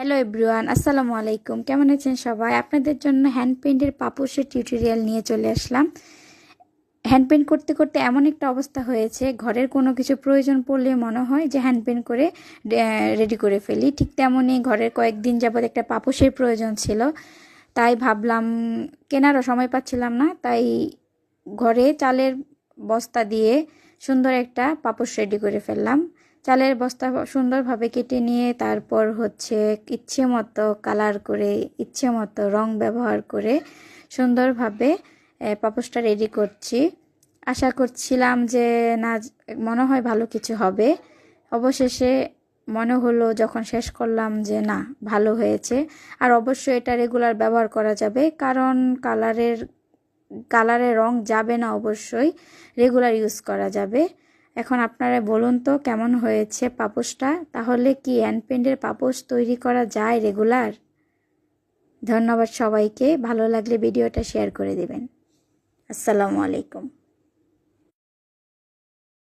Hello everyone আসসালামু আলাইকুম কেমন আছেন সবাই? আপনাদের জন্য হ্যান্ড পেন্টের পাপোশের টিউটোরিয়াল নিয়ে চলে আসলাম। হ্যান্ড পেন্ট করতে করতে এমন একটা অবস্থা হয়েছে, ঘরের কোনো কিছু প্রয়োজন পড়লে মনে হয় যে হ্যান্ড পেন্ট করে রেডি করে ফেলি। ঠিক তেমনই ঘরের কয়েকদিন যাবৎ একটা পাপোশের প্রয়োজন ছিল। তাই ভাবলাম, কেনারও সময় পাচ্ছিলাম না, তাই ঘরে চালের বস্তা দিয়ে সুন্দর একটা পাপোশ রেডি করে ফেললাম। চালের বস্তা সুন্দরভাবে কেটে নিয়ে তারপর হচ্ছে ইচ্ছে মতো কালার করে, ইচ্ছে মতো রং ব্যবহার করে সুন্দরভাবে পাপোশটা রেডি করছি। আশা করছিলাম যে না, মনে হয় ভালো কিছু হবে। অবশেষে মনে হলো যখন শেষ করলাম যে না, ভালো হয়েছে। আর অবশ্যই এটা রেগুলার ব্যবহার করা যাবে, কারণ কালারের কালারের রং যাবে না অবশ্যই, রেগুলার ইউজ করা যাবে। এখন আপনারা বলুন তো, কেমন হয়েছে পাপোসটা তাহলে কি হ্যান্ড পেন্টের পাপোশ তৈরি করা যায় রেগুলার? ধন্যবাদ সবাইকে, ভালো লাগলে ভিডিওটা শেয়ার করে দেবেন। আসসালামু আলাইকুম।